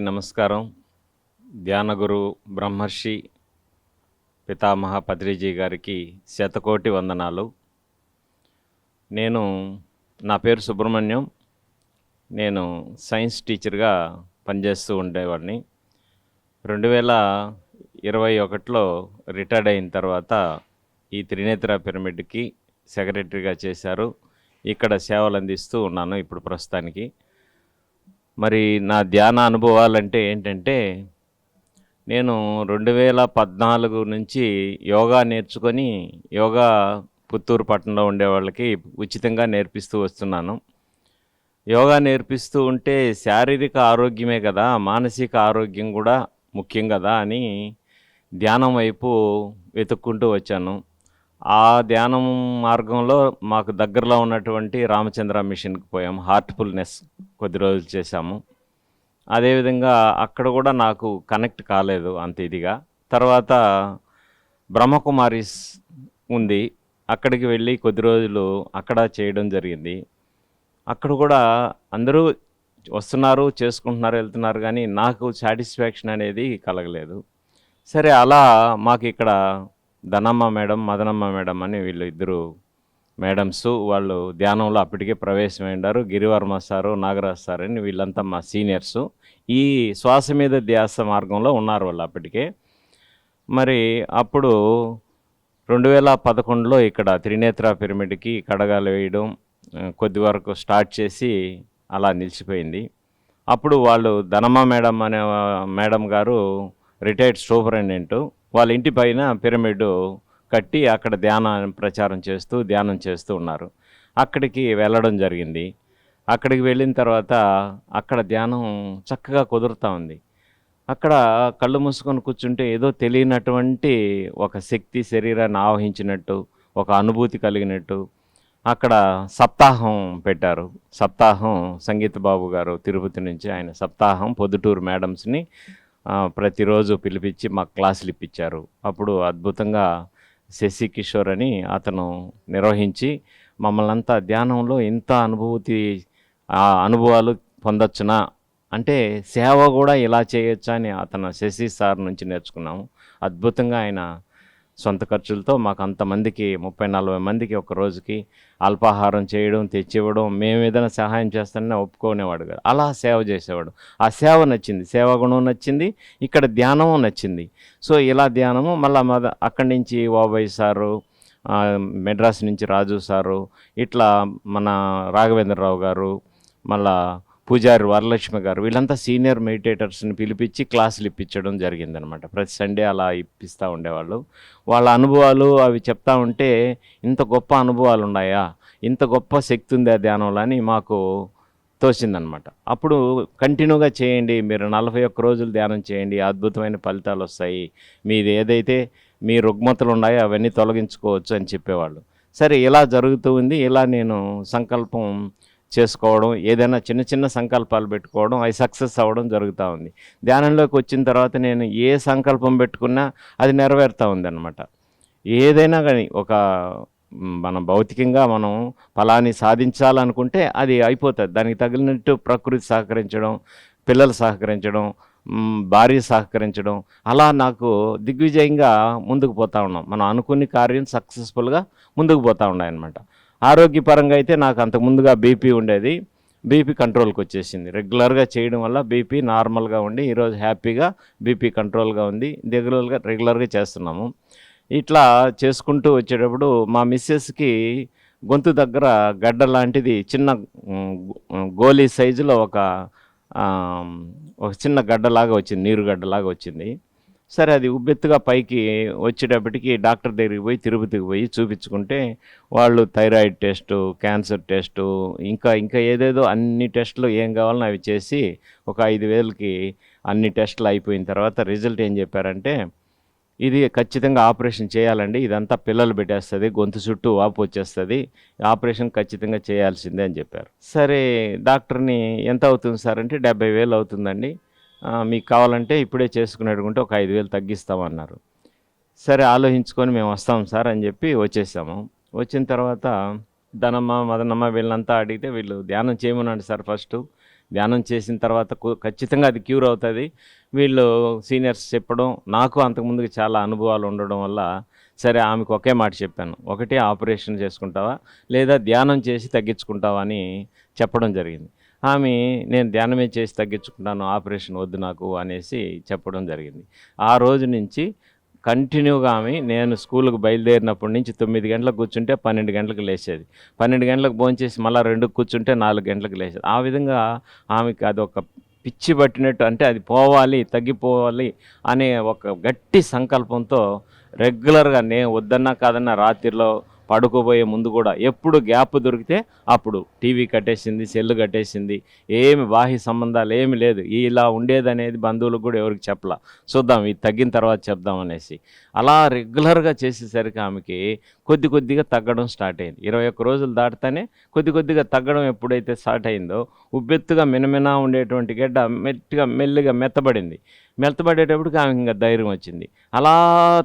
నమస్కారం. ధ్యానగురు బ్రహ్మర్షి పితామహ పత్రిజీ గారికి శతకోటి వందనాలు. నేను నా పేరు సుబ్రహ్మణ్యం. నేను సైన్స్ టీచర్గా పనిచేస్తూ ఉండేవాడిని. రెండు వేల ఇరవై ఒకటిలో రిటైర్డ్ అయిన తర్వాత ఈ త్రినేత్ర పిరమిడ్కి సెక్రటరీగా చేశారు. ఇక్కడ సేవలు అందిస్తూ ఉన్నాను ఇప్పుడు ప్రస్తుతానికి. మరి నా ధ్యాన అనుభవాలంటే ఏంటంటే నేను రెండు వేల పద్నాలుగు నుంచి యోగా నేర్చుకొని యోగా పుత్తూరు పట్టణంలో ఉండే వాళ్ళకి ఉచితంగా నేర్పిస్తూ వస్తున్నాను. యోగా నేర్పిస్తూ ఉంటే శారీరక ఆరోగ్యమే కదా మానసిక ఆరోగ్యం కూడా ముఖ్యం కదా అని ధ్యానం వైపు వెతుక్కుంటూ వచ్చాను. ఆ ధ్యానం మార్గంలో మాకు దగ్గరలో ఉన్నటువంటి రామచంద్ర మిషన్కి పోయాం. హార్ట్ఫుల్నెస్ కొద్ది రోజులు చేశాము. అదేవిధంగా అక్కడ కూడా నాకు కనెక్ట్ కాలేదు అంత ఇదిగా. తర్వాత బ్రహ్మకుమారిస్ ఉంది. అక్కడికి వెళ్ళి కొద్ది రోజులు అక్కడ చేయడం జరిగింది. అక్కడ కూడా అందరూ వస్తున్నారు చేసుకుంటున్నారు వెళ్తున్నారు కానీ నాకు సాటిస్ఫాక్షన్ అనేది కలగలేదు. సరే అలా మాకు ఇక్కడ ధనమ్మ మేడం మదనమ్మ మేడం అని వీళ్ళు ఇద్దరు మేడమ్స్ వాళ్ళు ధ్యానంలో అప్పటికే ప్రవేశమైండారు గిరివర్మ సారు నాగరాజ్ సార్ అని వీళ్ళంతా మా సీనియర్స్. ఈ శ్వాస మీద ధ్యాస మార్గంలో ఉన్నారు వాళ్ళు అప్పటికే. మరి అప్పుడు రెండు వేల పదకొండులో ఇక్కడ త్రినేత్ర పిరమిడ్కి కడగాలు వేయడం కొద్ది వరకు స్టార్ట్ చేసి అలా నిలిచిపోయింది. అప్పుడు వాళ్ళు ధనమ్మ మేడం అనే మేడం గారు రిటైర్డ్ సూపరింటెండెంట్. వాళ్ళ ఇంటి పైన పిరమిడ్ కట్టి అక్కడ ధ్యాన ప్రచారం చేస్తూ ధ్యానం చేస్తూ ఉన్నారు. అక్కడికి వెళ్ళడం జరిగింది. అక్కడికి వెళ్ళిన తర్వాత అక్కడ ధ్యానం చక్కగా కుదురుతూ ఉంది. అక్కడ కళ్ళు మూసుకొని కూర్చుంటే ఏదో తెలియనటువంటి ఒక శక్తి శరీరాన్ని ఆవహించినట్టు ఒక అనుభూతి కలిగినట్టు అక్కడ సప్తాహం పెట్టారు. సప్తాహం సంగీత బాబు గారు తిరుపతి నుంచి ఆయన సప్తాహం పొద్దుటూరు మేడమ్స్ని ప్రతిరోజు పిలిపించి మాకు క్లాసులు ఇప్పించారు. అప్పుడు అద్భుతంగా శశి కిషోర్ అని అతను నిర్వహించి మమ్మల్ని అంతా ధ్యానంలో ఇంత అనుభూతి ఆ అనుభవాలు పొందొచ్చునా? అంటే సేవ కూడా ఇలా చేయొచ్చా అని అతను శశి సార్ నుంచి నేర్చుకున్నాము. అద్భుతంగా ఆయన సొంత ఖర్చులతో మాకు అంతమందికి ముప్పై నలభై మందికి ఒక రోజుకి అల్పాహారం చేయడం తెచ్చివ్వడం మేము ఏదైనా సహాయం చేస్తానని ఒప్పుకునేవాడు కాదు. అలా సేవ చేసేవాడు. ఆ సేవ నచ్చింది. సేవా గుణం నచ్చింది. ఇక్కడ ధ్యానము నచ్చింది. సో ఇలా ధ్యానము మళ్ళీ మద అక్కడి నుంచి ఓబై సారు మెడ్రాస్ నుంచి రాజు సారు ఇట్లా మన రాఘవేంద్రరావు గారు మళ్ళా పూజారి వరలక్ష్మి గారు వీళ్ళంతా సీనియర్ మెడిటేటర్స్ని పిలిపించి క్లాసులు ఇప్పించడం జరిగిందనమాట ప్రతి సండే అలా ఇప్పిస్తూ ఉండేవాళ్ళు. వాళ్ళ అనుభవాలు అవి చెప్తా ఉంటే ఇంత గొప్ప అనుభవాలు ఉన్నాయా? ఇంత గొప్ప శక్తి ఉంది ఆ ధ్యానంలో అని మాకు తోచిందనమాట అప్పుడు కంటిన్యూగా చేయండి మీరు నలభై ఒక్క రోజులు ధ్యానం చేయండి అద్భుతమైన ఫలితాలు వస్తాయి. మీది ఏదైతే మీ రుగ్మతలు ఉన్నాయో అవన్నీ తొలగించుకోవచ్చు అని చెప్పేవాళ్ళు. సరే ఇలా జరుగుతూ ఉంది. ఇలా నేను సంకల్పం చేసుకోవడం ఏదైనా చిన్న చిన్న సంకల్పాలు పెట్టుకోవడం అవి సక్సెస్ అవ్వడం జరుగుతూ ఉంది. ధ్యానంలోకి వచ్చిన తర్వాత నేను ఏ సంకల్పం పెట్టుకున్నా అది నెరవేరుతూ ఉంది అనమాట ఏదైనా కానీ ఒక మన మనం భౌతికంగా మనం ఫలాన్ని సాధించాలనుకుంటే అది అయిపోతుంది. దానికి తగిలినట్టు ప్రకృతి సహకరించడం పిల్లలు సహకరించడం భార్య సహకరించడం అలా నాకు దిగ్విజయంగా ముందుకు పోతా ఉన్నాం. మనం అనుకున్న కార్యం సక్సెస్ఫుల్గా ముందుకు పోతా ఉన్నాయన్నమాట. ఆరోగ్యపరంగా అయితే నాకు అంతకు ముందుగా బీపీ ఉండేది. బీపీ కంట్రోల్కి వచ్చేసింది. రెగ్యులర్గా చేయడం వల్ల బీపీ నార్మల్గా ఉండి ఈరోజు హ్యాపీగా బీపీ కంట్రోల్గా ఉంది. రెగ్యులర్గా రెగ్యులర్గా చేస్తున్నాము. ఇట్లా చేసుకుంటూ వచ్చేటప్పుడు మా మిస్సెస్కి గొంతు దగ్గర గడ్డ లాంటిది చిన్న గోలీ సైజులో ఒక ఒక చిన్న గడ్డలాగా వచ్చింది. నీరు గడ్డలాగా వచ్చింది. సరే అది ఉబ్బెత్తుగా పైకి వచ్చేటప్పటికి డాక్టర్ దగ్గరికి పోయి తిరుపతికి పోయి చూపించుకుంటే వాళ్ళు థైరాయిడ్ టెస్టు క్యాన్సర్ టెస్టు ఇంకా ఇంకా ఏదేదో అన్ని టెస్టులు ఏం కావాలని అవి చేసి ఒక ఐదు వేలకి అన్ని టెస్టులు అయిపోయిన తర్వాత రిజల్ట్ ఏం చెప్పారంటే ఇది ఖచ్చితంగా ఆపరేషన్ చేయాలండి ఇదంతా పిల్లలు పెట్టేస్తుంది గొంతు చుట్టూ వాపు వచ్చేస్తుంది ఆపరేషన్ ఖచ్చితంగా చేయాల్సిందే అని చెప్పారు. సరే డాక్టర్ని ఎంత అవుతుంది సార్ అంటే డెబ్బై వేలు అవుతుందండి. మీకు కావాలంటే ఇప్పుడే చేసుకునేటుకుంటే ఒక ఐదు వేలు తగ్గిస్తామన్నారు. సరే ఆలోచించుకొని మేము వస్తాం సార్ అని చెప్పి వచ్చేసాము. వచ్చిన తర్వాత ధనమ్మ మదనమ్మ వీళ్ళంతా అడిగితే వీళ్ళు ధ్యానం చేయమన్నాడు సార్ ఫస్ట్. ధ్యానం చేసిన తర్వాత ఖచ్చితంగా అది క్యూర్ అవుతుంది. వీళ్ళు సీనియర్స్ చెప్పడం నాకు అంతకుముందుకు చాలా అనుభవాలు ఉండడం వల్ల సరే ఆమెకు ఒకే మాట చెప్పాను. ఒకటి ఆపరేషన్ చేసుకుంటావా లేదా ధ్యానం చేసి తగ్గించుకుంటావా అని చెప్పడం జరిగింది. ఆమె నేను ధ్యానమే చేసి తగ్గించుకుంటాను ఆపరేషన్ వద్దు నాకు అనేసి చెప్పడం జరిగింది. ఆ రోజు నుంచి కంటిన్యూగా ఆమె నేను స్కూల్కి బయలుదేరినప్పటి నుంచి తొమ్మిది గంటలకు కూర్చుంటే పన్నెండు గంటలకు లేచేది. పన్నెండు గంటలకు భోంచేసి మళ్ళీ రెండుకు కూర్చుంటే నాలుగు గంటలకు లేచేది. ఆ విధంగా ఆమెకి అదొక పిచ్చి పట్టినట్టు అంటే అది పోవాలి తగ్గిపోవాలి అనే ఒక గట్టి సంకల్పంతో రెగ్యులర్గా నేను వద్దన్నా కాదన్నా రాత్రిలో పడుకోబోయే ముందు కూడా ఎప్పుడు గ్యాప్ దొరికితే అప్పుడు టీవీ కట్టేసింది సెల్లు కట్టేసింది. ఏమి బాహ్య సంబంధాలు ఏమి లేదు. ఇలా ఉండేదనేది బంధువులకు కూడా ఎవరికి చెప్పలా. చూద్దాం ఇది తగ్గిన తర్వాత చెప్దాం అనేసి. అలా రెగ్యులర్గా చేసేసరికి ఆమెకి కొద్ది కొద్దిగా తగ్గడం స్టార్ట్ అయింది. ఇరవై ఒక్క రోజులు దాటితేనే కొద్ది కొద్దిగా తగ్గడం ఎప్పుడైతే స్టార్ట్ అయిందో ఉబ్బెత్తుగా మినమినా ఉండేటువంటి గడ్డ మెట్టిగా మెల్లిగా మెత్తబడింది. మెల్తబడేటప్పటికి ఆమె ఇంకా ధైర్యం వచ్చింది. అలా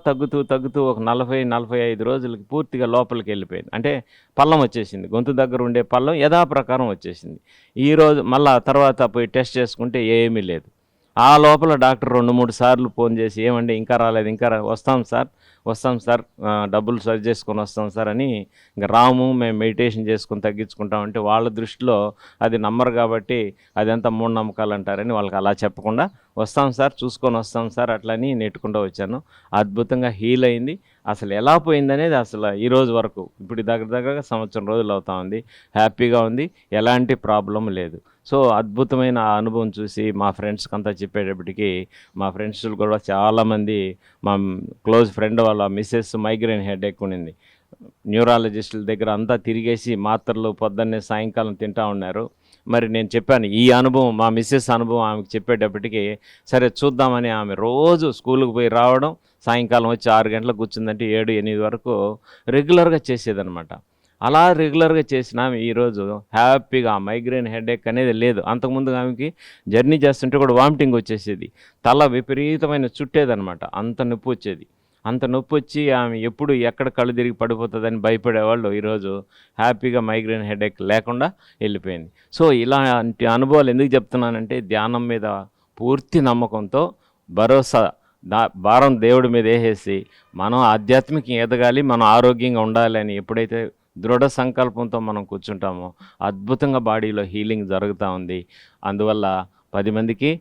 తగ్గుతూ తగ్గుతూ ఒక నలభై నలభై ఐదు రోజులకి పూర్తిగా లోపలికి వెళ్ళిపోయింది. అంటే పళ్ళం వచ్చేసింది. గొంతు దగ్గర ఉండే పళ్ళం యథాప్రకారం వచ్చేసింది. ఈరోజు మళ్ళా తర్వాత పోయి టెస్ట్ చేసుకుంటే ఏమీ లేదు. ఆ లోపల డాక్టర్ రెండు మూడు సార్లు ఫోన్ చేసి ఏమండి ఇంకా రాలేదు ఇంకా రా వస్తాం సార్. వస్తాం సార్ డబ్బులు సరి చేసుకొని వస్తాం సార్ అని ఇంకా రాము మేము మెడిటేషన్ చేసుకొని తగ్గించుకుంటామంటే వాళ్ళ దృష్టిలో అది నమ్మరు కాబట్టి అదంతా మూఢనమ్మకాలు అంటారని వాళ్ళకి అలా చెప్పకుండా వస్తాం సార్ చూసుకొని వస్తాం సార్ అట్లని నెట్టుకుంటూ వచ్చాను. అద్భుతంగా హీల్ అయింది. అసలు ఎలా పోయిందనేది అసలు ఈ రోజు వరకు. ఇప్పుడు దగ్గర దగ్గరగా సంవత్సరం రోజులు అవుతా ఉంది. హ్యాపీగా ఉంది. ఎలాంటి ప్రాబ్లం లేదు. సో అద్భుతమైన ఆ అనుభవం చూసి మా ఫ్రెండ్స్కి అంతా చెప్పేటప్పటికి మా ఫ్రెండ్స్ కూడా చాలామంది మా క్లోజ్ ఫ్రెండ్ వాళ్ళ మిస్సెస్ మైగ్రేన్ హెడ్ ఉన్నింది న్యూరాలజిస్టుల దగ్గర అంతా తిరిగేసి మాత్రలు పొద్దున్నే సాయంకాలం తింటా ఉన్నారు. మరి నేను చెప్పాను ఈ అనుభవం మా మిస్సెస్ అనుభవం ఆమెకు చెప్పేటప్పటికి సరే చూద్దామని ఆమె రోజు స్కూల్కి పోయి రావడం సాయంకాలం వచ్చి ఆరు గంటలకు కూర్చుందంటే ఏడు ఎనిమిది వరకు రెగ్యులర్గా చేసేదనమాట అలా రెగ్యులర్గా చేసిన ఆమె ఈరోజు హ్యాపీగా మైగ్రేన్ హెడేక్ అనేది లేదు. అంతకుముందు ఆమెకి జర్నీ చేస్తుంటే కూడా వామిటింగ్ వచ్చేసేది. తల విపరీతమైన చుట్టేదనమాట అంత నొప్పి వచ్చేది. అంత నొప్పి వచ్చి ఆమె ఎప్పుడు ఎక్కడ కళ్ళు తిరిగి పడిపోతుందని భయపడేవాళ్ళు ఈరోజు హ్యాపీగా మైగ్రేన్ హెడేక్ లేకుండా వెళ్ళిపోయింది. సో ఇలాంటి అనుభవాలు ఎందుకు చెప్తున్నానంటే ధ్యానం మీద పూర్తి నమ్మకంతో భరోసా దా భారం దేవుడి మీద వేసేసి మనం ఆధ్యాత్మికం ఎదగాలి మనం ఆరోగ్యంగా ఉండాలి అని ఎప్పుడైతే దృఢ సంకల్పంతో మనం కూర్చుంటామో అద్భుతంగా బాడీలో హీలింగ్ జరుగుతూ ఉంది. అందువల్ల పది మందికి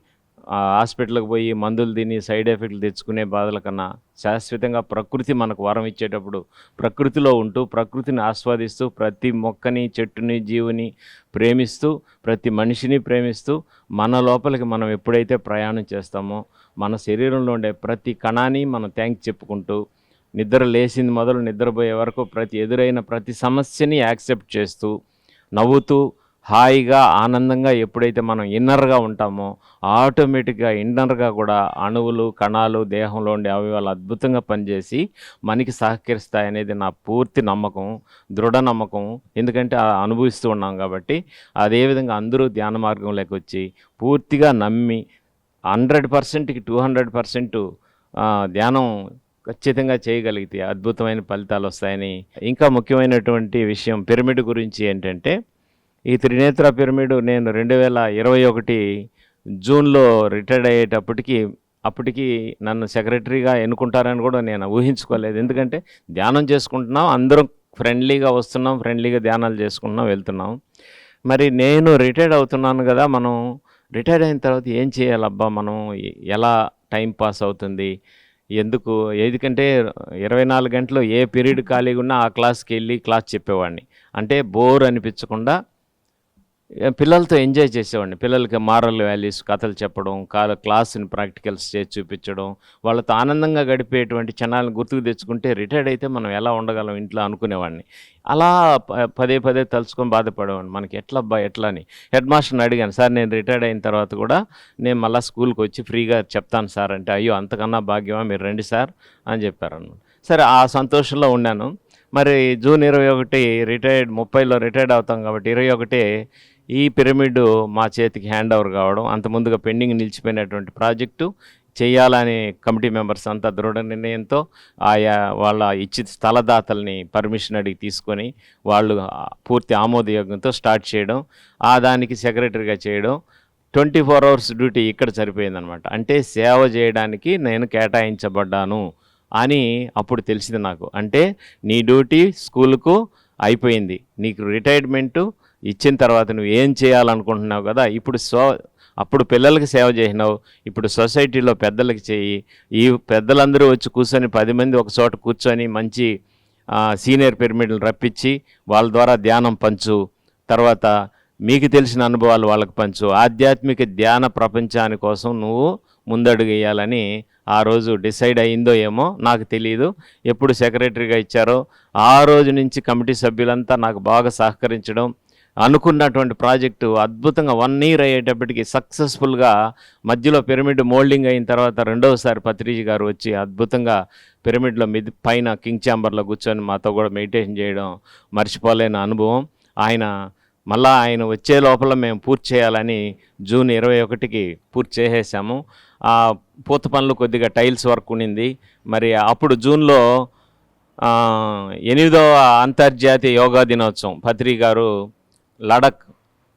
హాస్పిటల్కి పోయి మందులు తిని సైడ్ ఎఫెక్ట్లు తెచ్చుకునే బాధల కన్నా శాశ్వతంగా ప్రకృతి మనకు వరం ఇచ్చేటప్పుడు ప్రకృతిలో ఉంటూ ప్రకృతిని ఆస్వాదిస్తూ ప్రతి మొక్కని చెట్టుని జీవుని ప్రేమిస్తూ ప్రతి మనిషిని ప్రేమిస్తూ మన లోపలికి మనం ఎప్పుడైతే ప్రయాణం చేస్తామో మన శరీరంలో ఉండే ప్రతి కణాన్ని మనం థ్యాంక్స్ చెప్పుకుంటూ నిద్ర లేచింది మొదలు నిద్రపోయే వరకు ప్రతి ఎదురైన ప్రతి సమస్యని యాక్సెప్ట్ చేస్తూ నవ్వుతూ హాయిగా ఆనందంగా ఎప్పుడైతే మనం ఇన్నర్గా ఉంటామో ఆటోమేటిక్గా ఇన్నర్గా కూడా అణువులు కణాలు దేహంలో ఉండే అవయవాలు అద్భుతంగా పనిచేసి మనకి సహకరిస్తాయనేది నా పూర్తి నమ్మకం దృఢ నమ్మకం. ఎందుకంటే అనుభవిస్తూ ఉన్నాం కాబట్టి అదేవిధంగా అందరూ ధ్యాన మార్గంలోకి వచ్చి పూర్తిగా నమ్మి హండ్రెడ్ పర్సెంట్కి టూ హండ్రెడ్ పర్సెంట్ ధ్యానం ఖచ్చితంగా చేయగలిగితే అద్భుతమైన ఫలితాలు వస్తాయని. ఇంకా ముఖ్యమైనటువంటి విషయం పిరమిడ్ గురించి ఏంటంటే ఈ త్రినేత్ర పిరమిడ్ నేను రెండు వేల ఇరవై ఒకటి జూన్లో రిటైర్డ్ అయ్యేటప్పటికి అప్పటికి నన్ను సెక్రటరీగా ఎన్నుకుంటారని కూడా నేను ఊహించుకోలేదు. ఎందుకంటే ధ్యానం చేసుకుంటున్నాం అందరం ఫ్రెండ్లీగా వస్తున్నాం ఫ్రెండ్లీగా ధ్యానాలు చేసుకుంటున్నాం వెళ్తున్నాం. మరి నేను రిటైర్డ్ అవుతున్నాను కదా మనం రిటైర్డ్ అయిన తర్వాత ఏం చేయాలబ్బా? మనం ఎలా టైం పాస్ అవుతుంది? ఎందుకు? ఎందుకంటే ఇరవై నాలుగు గంటలు ఏ పీరియడ్ ఖాళీగా ఉన్నా ఆ క్లాస్కి వెళ్ళి క్లాస్ చెప్పేవాడిని. అంటే బోర్ అనిపించకుండా పిల్లలతో ఎంజాయ్ చేసేవాడిని. పిల్లలకి మారల్ వాల్యూస్ కథలు చెప్పడం కాల క్లాస్ని ప్రాక్టికల్స్ చేసి చూపించడం వాళ్ళతో ఆనందంగా గడిపేటువంటి క్షణాలను గుర్తుకు తెచ్చుకుంటే రిటైర్డ్ అయితే మనం ఎలా ఉండగలం ఇంట్లో అనుకునేవాడిని. అలా పదే పదే తలుచుకొని బాధపడేవాడిని. మనకి ఎట్లా అబ్బా ఎట్లా అని హెడ్ మాస్టర్ని అడిగాను సార్ నేను రిటైర్డ్ అయిన తర్వాత కూడా నేను మళ్ళీ స్కూల్కి వచ్చి ఫ్రీగా చెప్తాను సార్ అంటే అయ్యో అంతకన్నా భాగ్యమా? మీరు రండి సార్ అని చెప్పారు అన్నమాట. సరే ఆ సంతోషంలో ఉన్నాను. మరి జూన్ ఇరవై ఒకటి రిటైర్డ్ ముప్పైలో రిటైర్డ్ అవుతాం కాబట్టి ఇరవై ఒకటి ఈ పిరమిడ్ మా చేతికి హ్యాండ్ ఓవర్ కావడం అంత ముందుగా పెండింగ్ నిలిచిపోయినటువంటి ప్రాజెక్టు చేయాలని కమిటీ మెంబర్స్ అంతా దృఢ నిర్ణయంతో ఆయా వాళ్ళ ఇచ్చి స్థలదాతల్ని పర్మిషన్ అడిగి తీసుకొని వాళ్ళు పూర్తి ఆమోదయోగంతో స్టార్ట్ చేయడం ఆ దానికి సెక్రటరీగా చేయడం ట్వంటీ ఫోర్ అవర్స్ డ్యూటీ ఇక్కడ సరిపోయిందనమాట అంటే సేవ చేయడానికి నేను కేటాయించబడ్డాను అని అప్పుడు తెలిసింది నాకు. అంటే నీ డ్యూటీ స్కూల్కు అయిపోయింది. నీకు రిటైర్మెంటు ఇచ్చిన తర్వాత నువ్వు ఏం చేయాలనుకుంటున్నావు కదా ఇప్పుడు సో అప్పుడు పిల్లలకి సేవ చేసినావు ఇప్పుడు సొసైటీలో పెద్దలకి చేయి ఈ పెద్దలందరూ వచ్చి కూర్చొని పది మంది ఒక చోట కూర్చొని మంచి సీనియర్ పిరమిడ్లు రప్పించి వాళ్ళ ద్వారా ధ్యానం పంచు తర్వాత మీకు తెలిసిన అనుభవాలు వాళ్ళకి పంచు. ఆధ్యాత్మిక ధ్యాన ప్రపంచాని కోసం నువ్వు ముందడుగు వేయాలని ఆ రోజు డిసైడ్ అయిందో ఏమో నాకు తెలియదు ఎప్పుడు సెక్రటరీగా ఇచ్చారో ఆ రోజు నుంచి కమిటీ సభ్యులంతా నాకు బాగా సహకరించడం అనుకున్నటువంటి ప్రాజెక్టు అద్భుతంగా వన్ ఇయర్ అయ్యేటప్పటికి సక్సెస్ఫుల్గా మధ్యలో పిరమిడ్ మోల్డింగ్ అయిన తర్వాత రెండవసారి పత్రిజీ గారు వచ్చి అద్భుతంగా పిరమిడ్లో మిది పైన కింగ్ ఛాంబర్లో కూర్చొని మాతో కూడా మెడిటేషన్ చేయడం మర్చిపోలేని అనుభవం. ఆయన మళ్ళా ఆయన వచ్చే లోపల మేము పూర్తి చేయాలని జూన్ ఇరవై ఒకటికి పూర్తి చేసేసాము. ఆ పూత పనులు కొద్దిగా టైల్స్ వర్క్ ఉండింది. మరి అప్పుడు జూన్లో ఎనిమిదవ అంతర్జాతీయ యోగా దినోత్సవం పత్రి గారు లడక్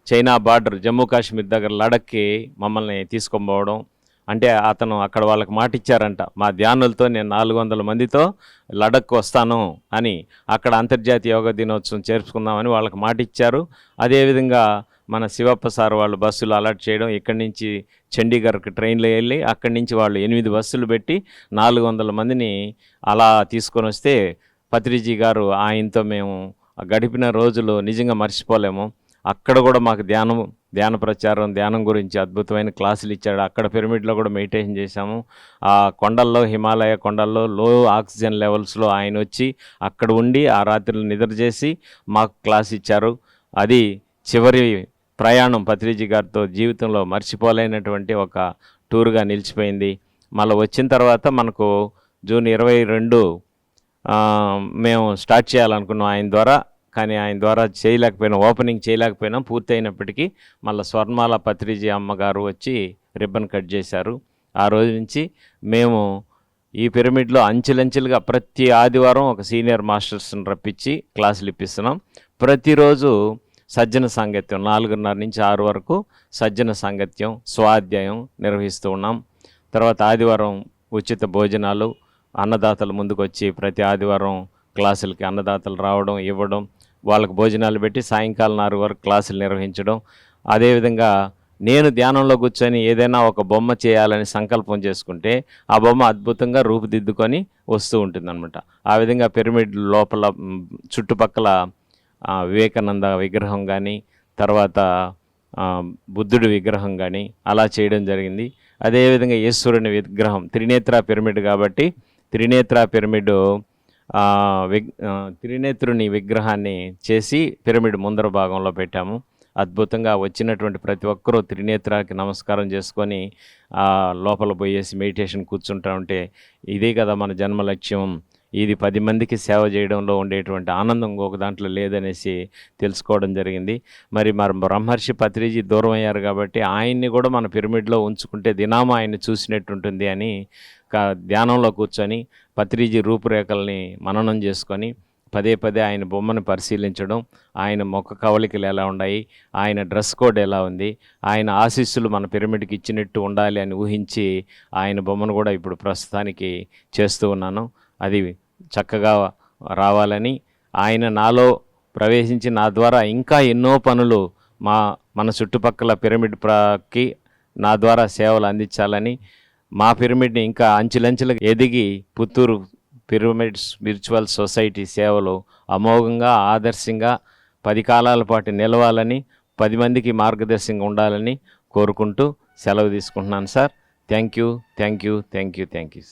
చైనా బార్డర్ జమ్మూ కాశ్మీర్ దగ్గర లడక్కి మమ్మల్ని తీసుకొనిపోవడం అంటే అతను అక్కడ వాళ్ళకి మాట ఇచ్చారంట మా ధ్యానులతో నేను నాలుగు వందల మందితో లడక్ వస్తాను అని. అక్కడ అంతర్జాతీయ యోగా దినోత్సవం చేర్చుకుందామని వాళ్ళకి మాట ఇచ్చారు అదేవిధంగా మన శివప్ప సార్ వాళ్ళు బస్సులు అలర్ట్ చేయడం ఇక్కడి నుంచి చండీగఢ్కి ట్రైన్లో వెళ్ళి అక్కడి నుంచి వాళ్ళు ఎనిమిది బస్సులు పెట్టి నాలుగు వందల మందిని అలా తీసుకొని వస్తే పత్రిజీ గారు ఆయనతో మేము గడిపిన రోజులు నిజంగా మర్చిపోలేము. అక్కడ కూడా మాకు ధ్యానం ధ్యాన ప్రచారం ధ్యానం గురించి అద్భుతమైన క్లాసులు ఇచ్చాడు. అక్కడ పిరమిడ్లో కూడా మెడిటేషన్ చేశాము. ఆ కొండల్లో హిమాలయ కొండల్లో లో ఆక్సిజన్ లెవెల్స్లో ఆయన వచ్చి అక్కడ ఉండి ఆ రాత్రిలో నిద్ర చేసి మాకు క్లాస్ ఇచ్చారు. అది చివరి ప్రయాణం పత్రిజీ గారితో జీవితంలో మర్చిపోలేనటువంటి ఒక టూర్గా నిలిచిపోయింది. మళ్ళీ వచ్చిన తర్వాత మనకు జూన్ ఇరవై రెండు మేము స్టార్ట్ చేయాలనుకున్నాం ఆయన ద్వారా కానీ ఆయన ద్వారా చేయలేకపోయినాం ఓపెనింగ్ చేయలేకపోయినాం. పూర్తి అయినప్పటికీ మళ్ళీ స్వర్ణమాల పత్రిజీ అమ్మగారు వచ్చి రిబ్బన్ కట్ చేశారు. ఆ రోజు నుంచి మేము ఈ పిరమిడ్లో అంచెలంచెలుగా ప్రతి ఆదివారం ఒక సీనియర్ మాస్టర్స్ని రప్పించి క్లాసులు ఇప్పిస్తున్నాం. ప్రతిరోజు సజ్జన సాంగత్యం నాలుగున్నర నుంచి ఆరు వరకు సజ్జన సాంగత్యం స్వాధ్యాయం నిర్వహిస్తూ ఉన్నాం. తర్వాత ఆదివారం ఉచిత భోజనాలు అన్నదాతలు ముందుకొచ్చి ప్రతి ఆదివారం క్లాసులకి అన్నదాతలు రావడం ఇవ్వడం వాళ్ళకు భోజనాలు పెట్టి సాయంకాలం ఆరు వరకు క్లాసులు నిర్వహించడం. అదేవిధంగా నేను ధ్యానంలో కూర్చొని ఏదైనా ఒక బొమ్మ చేయాలని సంకల్పం చేసుకుంటే ఆ బొమ్మ అద్భుతంగా రూపుదిద్దుకొని వస్తూ ఉంటుందన్నమాట. ఆ విధంగా పిరమిడ్ లోపల చుట్టుపక్కల వివేకానంద విగ్రహం కానీ తర్వాత బుద్ధుడి విగ్రహం కానీ అలా చేయడం జరిగింది. అదేవిధంగా ఈశ్వరుని విగ్రహం త్రినేత్ర పిరమిడ్ కాబట్టి త్రినేత్ర పిరమిడ్ విగ్ త్రినేత్రుని విగ్రహాన్ని చేసి పిరమిడ్ ముందర భాగంలో పెట్టాము. అద్భుతంగా వచ్చినటువంటి ప్రతి ఒక్కరూ త్రినేత్రాకి నమస్కారం చేసుకొని లోపల పోయేసి మెడిటేషన్ కూర్చుంటా ఉంటే ఇదే కదా మన జన్మ లక్ష్యం. ఇది పది మందికి సేవ చేయడంలో ఉండేటువంటి ఆనందం ఇంకొక దాంట్లో లేదనేసి తెలుసుకోవడం జరిగింది. మరి మరి బ్రహ్మర్షి పత్రిజీ దూరం అయ్యారు కాబట్టి ఆయన్ని కూడా మన పిరమిడ్లో ఉంచుకుంటే దినామ ఆయన్ని చూసినట్టుంటుంది అని ధ్యానంలో కూర్చొని పత్రిజీ రూపురేఖల్ని మననం చేసుకొని పదే పదే ఆయన బొమ్మను పరిశీలించడం ఆయన మొక్క కవలికలు ఎలా ఉన్నాయి ఆయన డ్రెస్ కోడ్ ఎలా ఉంది ఆయన ఆశీస్సులు మన పిరమిడ్కి ఇచ్చినట్టు ఉండాలి అని ఊహించి ఆయన బొమ్మను కూడా ఇప్పుడు ప్రస్తుతానికి చేస్తూ ఉన్నాను. అది చక్కగా రావాలని ఆయన నాలో ప్రవేశించి నా ద్వారా ఇంకా ఎన్నో పనులు మా మన చుట్టుపక్కల పిరమిడ్ ప్రాకి నా ద్వారా సేవలు అందించాలని మా పిరమిడ్ని ఇంకా అంచెలంచెలుగా ఎదిగి పుత్తూరు పిరమిడ్ స్పిరిచువల్ సొసైటీ సేవలు అమోఘంగా ఆదర్శంగా పది కాలాల పాటు నిలవాలని పది మందికి మార్గదర్శకంగా ఉండాలని కోరుకుంటూ సెలవు తీసుకుంటున్నాను sir. Thank you thank you thank you thank you